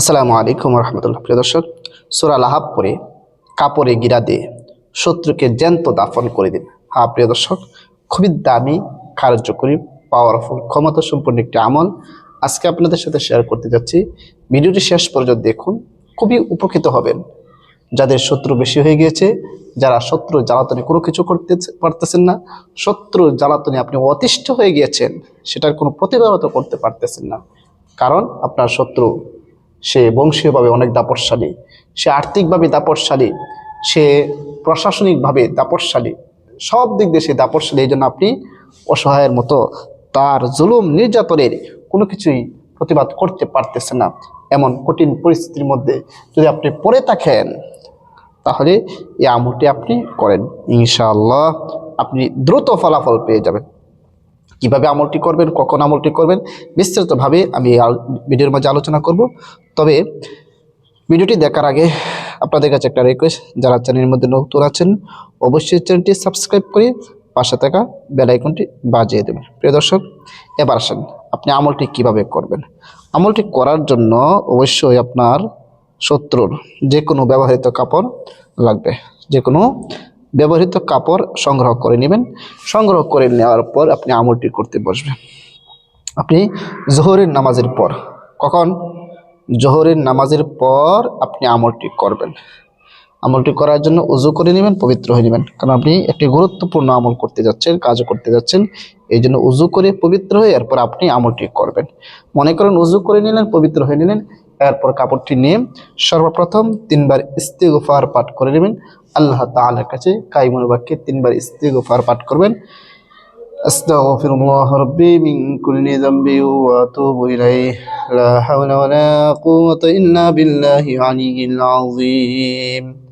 আসসালামু আলাইকুম রহমতুল্লাহ। প্রিয় দর্শক, সুরা লাহাব পরে কাপড়ে গিরা দিয়ে শত্রুকে জ্যান্ত দাফন করে দিন। হ্যাঁ প্রিয় দর্শক, খুবই দামি, কার্যকরী পাওয়ারফুল ক্ষমতা সম্পন্ন একটি আমল। আজকে আপনাদের সাথে শেয়ার করতে যাচ্ছি। ভিডিওটি শেষ পর্যন্ত দেখুন, খুবই উপকৃত হবেন। যাদের শত্রু বেশি হয়ে গিয়েছে, যারা শত্রু জ্বালাতনে কোনো কিছু করতে পারতেছেন না, শত্রু জ্বালাতনে আপনি অতিষ্ঠ হয়ে গিয়েছেন, সেটার কোনো প্রতিবাদ করতে পারতেছেন না। কারণ আপনার শত্রু সে বংশীয়ভাবে অনেক দাপটশালী, সে আর্থিকভাবে দাপটশালী, সে প্রশাসনিকভাবে দাপটশালী, সব দিক দিয়ে সে দাপটশালী। এই জন্য আপনি অসহায়ের মতো তার জুলুম নির্যাতনের কোনো কিছুই প্রতিবাদ করতে পারতেছে না। এমন কঠিন পরিস্থিতির মধ্যে যদি আপনি পড়ে থাকেন, তাহলে এই আমলটি আপনি করেন। ইনশাআল্লাহ আপনি দ্রুত ফলাফল পেয়ে যাবেন। কীভাবে আমলটি করবেন, কখন আমলটি করবেন, বিস্তারিতভাবে আমি ভিডিওর মাঝে আলোচনা করব। তবে ভিডিওটি দেখার আগে আপনাদের কাছে একটা রিকোয়েস্ট যারা চ্যানেলের মধ্যে নতুন আছেন, অবশ্যই চ্যানেলটি সাবস্ক্রাইব করে পাশে থাকা বেল আইকনটি বাজিয়ে দেবেন। প্রিয় দর্শক, এবার আসেন, আপনি আমলটি কীভাবে করবেন? আমলটি করার জন্য অবশ্যই আপনার শত্রুর যে কোনো ব্যবহৃত কাপড় লাগবে। যে কোনো ব্যবহৃত কাপড় সংগ্রহ করে নেবেন। সংগ্রহ করে নেওয়ার পর আপনি আমলটি করতে বসবেন। আপনি জোহরের নামাজের পর, কখন? জোহরের নামাজের পর আপনি আমলটি করবেন। আমলটি করার জন্য উজু করে নেবেন, পবিত্র হয়ে নেবেন। কারণ আপনি একটি গুরুত্বপূর্ণ আমল করতে যাচ্ছেন, কাজ করতে যাচ্ছেন, এই জন্য উজু করে পবিত্র হয়ে এরপর আপনি আমলটি করবেন। মনে করেন উজু করে নিলেন, পবিত্র হয়ে নিলেন, এরপর কাপড়টি নিয়ে সর্বপ্রথম তিনবার ইস্তিগফার পাঠ করে নেবেন। আল্লাহ তালের কাছে কাইমুল বাক্যে তিনবার ইস্তিগফার পাঠ করবেন। أستغفر الله ربي من كل ذنب وأتوب إليه لا حول ولا قوة إلا بالله العظيم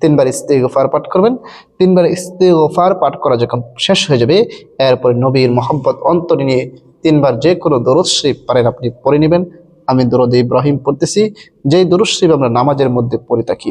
তিনবার ইস্তেগফার পাঠ করবেন, তিনবার ইস্তেগফার পাঠ করা যখন শেষ হয়ে যাবে, এরপরে নবীর মোহাম্মত অন্তরে নিয়ে তিনবার যে কোনো দরদ শরীফ পারেন আপনি পড়ে নেবেন। আমি দরদ ইব্রাহিম পড়তেছি, যেই দরুদ শরীফ আমরা নামাজের মধ্যে পড়ে থাকি।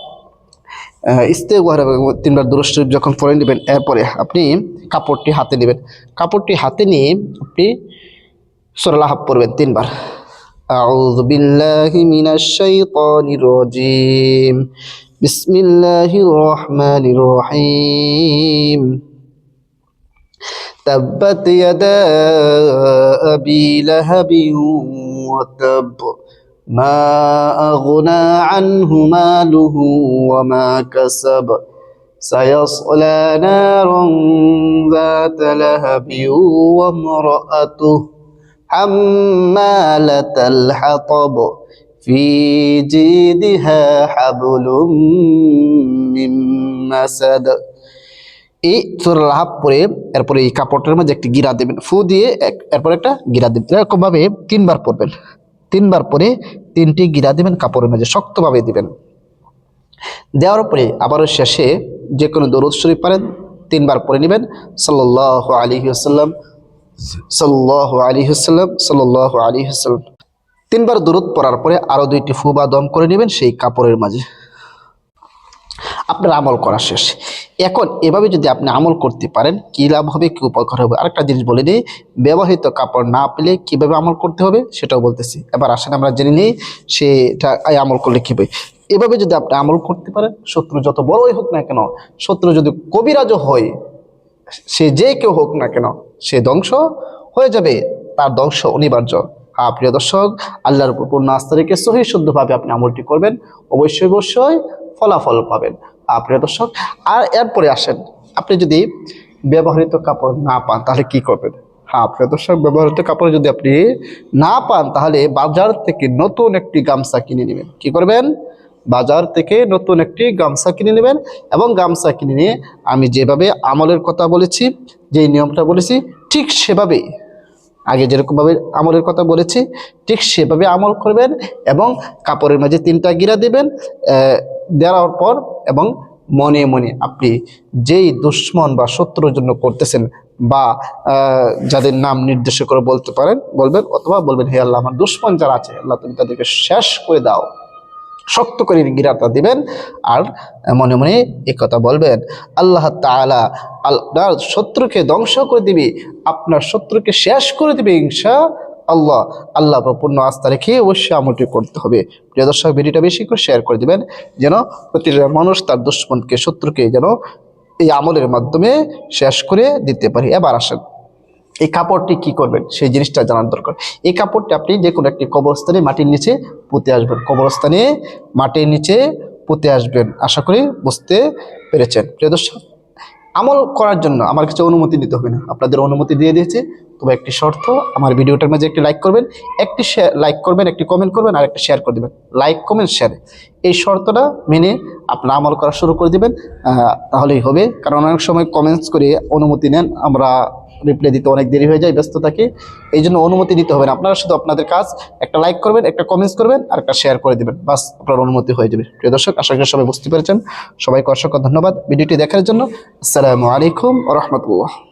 ইস্তেগফার তিনবার দুরুদ শরীফ যখন পড়ে নেবেন এরপরে আপনি কাপড়টি হাতে নেবেন কাপড়টি হাতে নিয়ে আপনি সরলাহাব পড়বেন তিনবার أعوذ بالله من الشيطان الرجيم بسم الله الرحمن الرحيم تبت يدا أبي لهب وتب ما أغنى عنه ماله وما كسب سيصلى نارا ذات لهب وامرأته حمالة الحطب في جيدها حبل من مسد এই সুরা লাহাব পরে এরপরে এই কাপড়টার মধ্যে একটি গিরা দেবেন ফু দিয়ে এক- এরপর একটা গিরা দেবেন এরকমভাবে তিনবার পরবেন তিনবার পরে তিনটি গিরা দিবেন, কাপড়ের মাঝে শক্তভাবে দিবেন। দেওয়ার পরে আবারও শেষে যে কোনো দরুদ শরীফ পারেন তিনবার পরে নেবেন। সাল্লাহ আলী আসাল্লাম সাল্লাহ আলী আসাল্লাম সাল্লাহ আলী আসাল্লাম তিনবার দরুদ পড়ার পরে আরও দুইটি ফুবা দম করে নেবেন, সেই কাপড়ের মাঝে। আপনার আমল করা শেষ। এখন এভাবে যদি আপনি আমল করতে পারেন, কি লাভ হবে, কি উপকার হবে? আরেকটা জিনিস বলে দিই ব্যবহৃত কাপড় না পেলে কীভাবে আমল করতে হবে সেটাও বলতেছি। এবার আসেন আমরা জেনে নিই সেটা আমল করলে কী হবে। এভাবে যদি আপনি আমল করতে পারেন, শত্রু যত বড়ই হোক না কেন, শত্রু যদি কবিরাজও হয়, সে যে কেউ হোক না কেন, সে ধ্বংস হয়ে যাবে, তার ধ্বংস অনিবার্য। হ্যাঁ প্রিয় দর্শক, আল্লাহর উপর পূর্ণ আস্থা রেখে সহি শুদ্ধভাবে আপনি আমলটি করবেন, অবশ্যই অবশ্যই ফলাফল পাবেন। প্রিয় দর্শক, আর এরপরে আসেন। আপনি যদি ব্যবহৃত কাপড় না পান, তাহলে কি করবেন? হ্যাঁ প্রিয় দর্শক, ব্যবহৃত কাপড় যদি আপনি না পান, তাহলে বাজার থেকে নতুন একটি গামছা কিনে নেবেন। কি করবেন? বাজার থেকে নতুন একটি গামছা কিনে নেবেন এবং গামছা কিনে নিয়ে আমি যেভাবে আমলের কথা বলেছি, যেই নিয়মটা বলেছি, ঠিক সেভাবেই আগে যেরকমভাবে আমলের কথা বলেছি, ঠিক সেভাবে আমল করবেন এবং কাপড়ের মাঝে তিনটা গিরা দেবেন দেওয়ার পর এবং মনে মনে আপনি যেই দুশ্মন বা শত্রুর জন্য করতেছেন বা যাদের নাম নির্দেশ করে বলতে পারেন, বলবেন অথবা বলবেন, হে আল্লাহ, আমার দুশ্মন যারা আছে, আল্লাহ তুমি তাদেরকে শেষ করে দাও। শক্ত করে গিরাটা দিবেন আর মনে মনে কথা বলবেন। আল্লাহ তাআলা আপনার শত্রুকে ধ্বংস করে দিবে, আপনার শত্রুকে শেষ করে দিবে ইনশা আল্লাহ। আল্লাহ পূর্ণ আস্থা রেখে অবশ্যই আমলটি করতে হবে। প্রিয় দর্শক, ভিডিওটা বেশি করে শেয়ার করে দিবেন, যেন প্রতিটা মানুষ তার দুশ্মনকে, শত্রুকে যেন এই আমলের মাধ্যমে শেষ করে দিতে পারে। এবার আসেন, এই কাপড়টি কি করবেন? সেই জিনিসটা জানার দরকার। এই কাপড়টি আপনি যে কোনো একটি কবরস্থানে মাটির নিচে পুঁতে আসবেন। কবরস্থানে মাটির নিচে পুঁতে আসবেন। আশা করি বুঝতে পেরেছেন। প্রিয় দর্শক আমল করার জন্য আমার কিছু অনুমতি নিতে হবে না। আপনাদের অনুমতি দিয়ে দিয়েছে। তবে একটি শর্ত, আমার ভিডিওটার মাঝে একটি লাইক করবেন, একটি লাইক করবেন, একটি কমেন্ট করবেন আর একটা শেয়ার করে দেবেন। লাইক কমেন্ট শেয়ার এই শর্তটা মেনে আপনার আমল করা শুরু করে দেবেন। তাহলেই হবে। কারণ অনেক সময় কমেন্টস করে অনুমতি নেন, আমরা রিপ্লাই দিতে অনেক দেরি হয়ে যায় ব্যস্ত থাকে এই জন্য অনুমতি নিতে হবে না। আপনারা শুধু আপনাদের কাজ, একটা লাইক করবেন, একটা কমেন্টস করবেন, আর একটা শেয়ার করে দেবেন। বাস, আপনার অনুমতি হয়ে যাবে। প্রিয় দর্শক, আশা করি সবাই বুঝতে পেরেছেন। সবাইকে অসংখ্য ধন্যবাদ। ভিডিওটি দেখার জন্য আসসালামু আলাইকুম রহমতুল্লাহ।